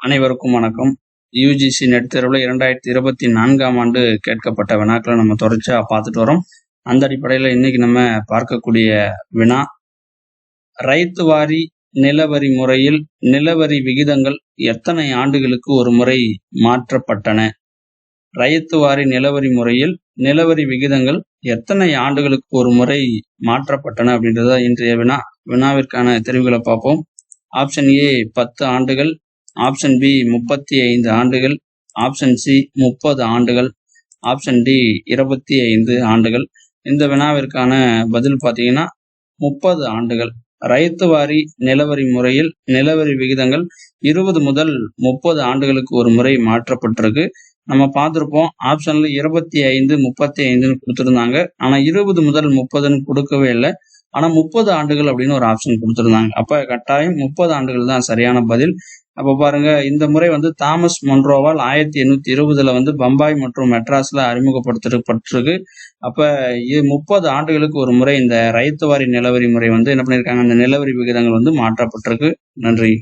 அனைவருக்கும் வணக்கம். UGC net தேர்வில் இரண்டாயிரத்தி இருபத்தி நான்காம் ஆண்டு கேட்கப்பட்ட வினாக்களை நம்ம தொடர்ச்சியாக பார்த்துட்டு வரோம். அந்த அடிப்படையில் இன்னைக்கு நம்ம பார்க்கக்கூடிய வினா ரைத்து வாரி நிலவரி முறையில் நிலவரி விகிதங்கள் எத்தனை ஆண்டுகளுக்கு ஒரு முறை மாற்றப்பட்டன? ரைத்து வாரி நிலவரி முறையில் நிலவரி விகிதங்கள் எத்தனை ஆண்டுகளுக்கு ஒரு முறை மாற்றப்பட்டன? அப்படின்றத இன்றைய வினா. வினாவிற்கான தெரிவுகளை பார்ப்போம். ஆப்ஷன் ஏ பத்து ஆண்டுகள் ஆப்ஷன் பி முப்பத்தி ஐந்து ஆண்டுகள். ஆப்ஷன் சி முப்பது ஆண்டுகள். ஆப்ஷன் டி இருபத்தி ஐந்து ஆண்டுகள். இந்த வினாவிற்கான பதில் பார்த்தீங்கன்னா முப்பது ஆண்டுகள். ரைத்து வாரி நிலவரி முறையில் நிலவரி விகிதங்கள் இருபது முதல் முப்பது ஆண்டுகளுக்கு ஒரு முறை மாற்றப்பட்டிருக்கு. நம்ம பார்த்துருப்போம் ஆப்ஷன்ல இருபத்தி ஐந்து முப்பத்தி ஐந்துன்னு கொடுத்துருந்தாங்க. ஆனால் இருபது முதல் முப்பதுன்னு கொடுக்கவே இல்லை. ஆனால் முப்பது ஆண்டுகள் அப்படின்னு ஒரு ஆப்ஷன் கொடுத்துருந்தாங்க. அப்போ கட்டாயம் முப்பது ஆண்டுகள் தான் சரியான பதில். அப்ப பாருங்க இந்த முறை வந்து தாமஸ் மொன்ரோவால் ஆயிரத்தி எண்ணூத்தி இருபதுல வந்து பம்பாய் மற்றும் மெட்ராஸ்ல அறிமுகப்படுத்தப்பட்டிருக்கு. அப்ப முப்பது ஆண்டுகளுக்கு ஒரு முறை இந்த ரைத்துவாரி நிலவரி முறை வந்து என்ன பண்ணியிருக்காங்க அந்த நிலவரி விகிதங்கள் வந்து மாற்றப்பட்டிருக்கு. நன்றி.